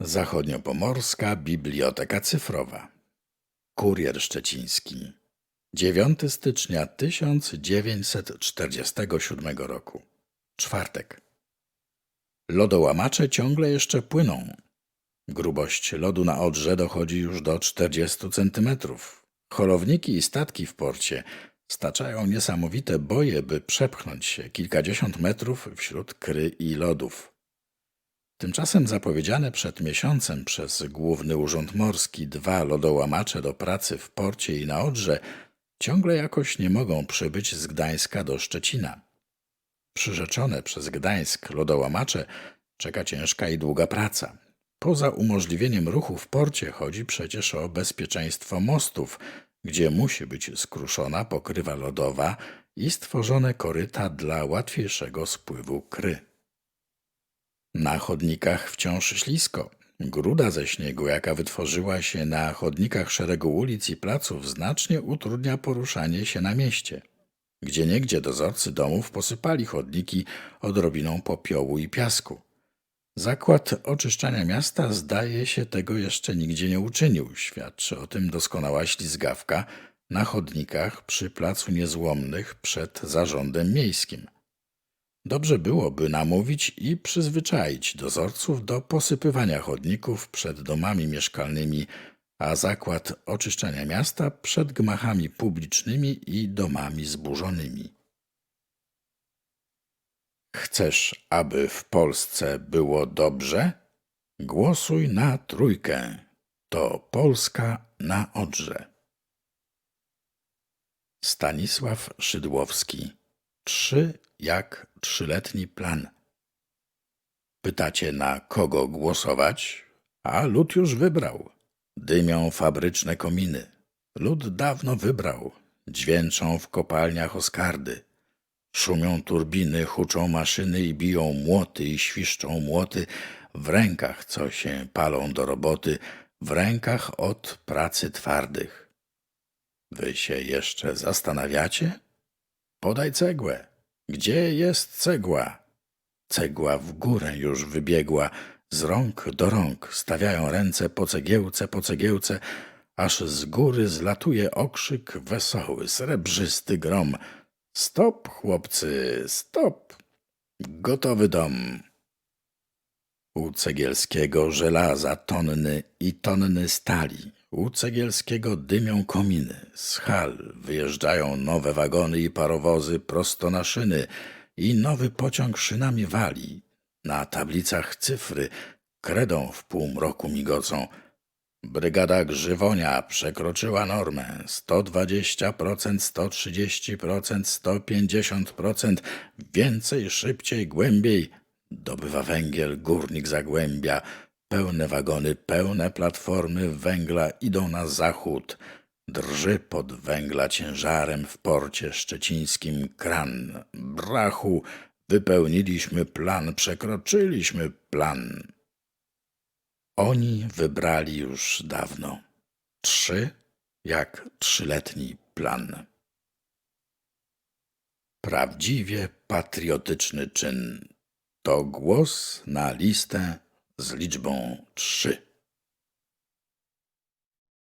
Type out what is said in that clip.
Zachodniopomorska Biblioteka Cyfrowa. Kurier Szczeciński. 9 stycznia 1947 roku. Czwartek. Lodołamacze ciągle jeszcze płyną. Grubość lodu na Odrze dochodzi już do 40 centymetrów. Holowniki i statki w porcie staczają niesamowite boje, by przepchnąć się kilkadziesiąt metrów wśród kry i lodów. Tymczasem zapowiedziane przed miesiącem przez Główny Urząd Morski dwa lodołamacze do pracy w porcie i na Odrze ciągle jakoś nie mogą przybyć z Gdańska do Szczecina. Przyrzeczone przez Gdańsk lodołamacze czeka ciężka i długa praca. Poza umożliwieniem ruchu w porcie chodzi przecież o bezpieczeństwo mostów, gdzie musi być skruszona pokrywa lodowa i stworzone koryta dla łatwiejszego spływu kry. Na chodnikach wciąż ślisko. Gruda ze śniegu, jaka wytworzyła się na chodnikach szeregu ulic i placów, znacznie utrudnia poruszanie się na mieście. Gdzieniegdzie dozorcy domów posypali chodniki odrobiną popiołu i piasku. Zakład oczyszczania miasta zdaje się tego jeszcze nigdzie nie uczynił. Świadczy o tym doskonała ślizgawka na chodnikach przy Placu Niezłomnych przed zarządem miejskim. Dobrze byłoby namówić i przyzwyczaić dozorców do posypywania chodników przed domami mieszkalnymi, a zakład oczyszczania miasta przed gmachami publicznymi i domami zburzonymi. Chcesz, aby w Polsce było dobrze? Głosuj na trójkę. To Polska na Odrze. Stanisław Szydłowski. Trzy jak trzyletni plan. Pytacie, na kogo głosować? A lud już wybrał. Dymią fabryczne kominy. Lud dawno wybrał. Dźwięczą w kopalniach oskardy. Szumią turbiny, huczą maszyny i biją młoty i świszczą młoty. W rękach, co się palą do roboty, w rękach od pracy twardych. Wy się jeszcze zastanawiacie? Podaj cegłę. Gdzie jest cegła? Cegła w górę już wybiegła, z rąk do rąk stawiają ręce po cegiełce, po cegiełce, aż z góry zlatuje okrzyk wesoły, srebrzysty grom. Stop, chłopcy, stop! Gotowy dom. U cegielskiego żelaza tonny i tonny stali. U cegielskiego dymią kominy. Z hal wyjeżdżają nowe wagony i parowozy prosto na szyny i nowy pociąg szynami wali. Na tablicach cyfry kredą w półmroku migocą. Brygada Grzywonia przekroczyła normę 120%, 130%, 150%, więcej, szybciej, głębiej. Dobywa węgiel górnik Zagłębia. Pełne wagony, pełne platformy węgla idą na zachód. Drży pod węgla ciężarem w porcie szczecińskim kran. Brachu, wypełniliśmy plan, przekroczyliśmy plan. Oni wybrali już dawno. Trzy jak trzyletni plan. Prawdziwie patriotyczny czyn to głos na listę z liczbą trzy.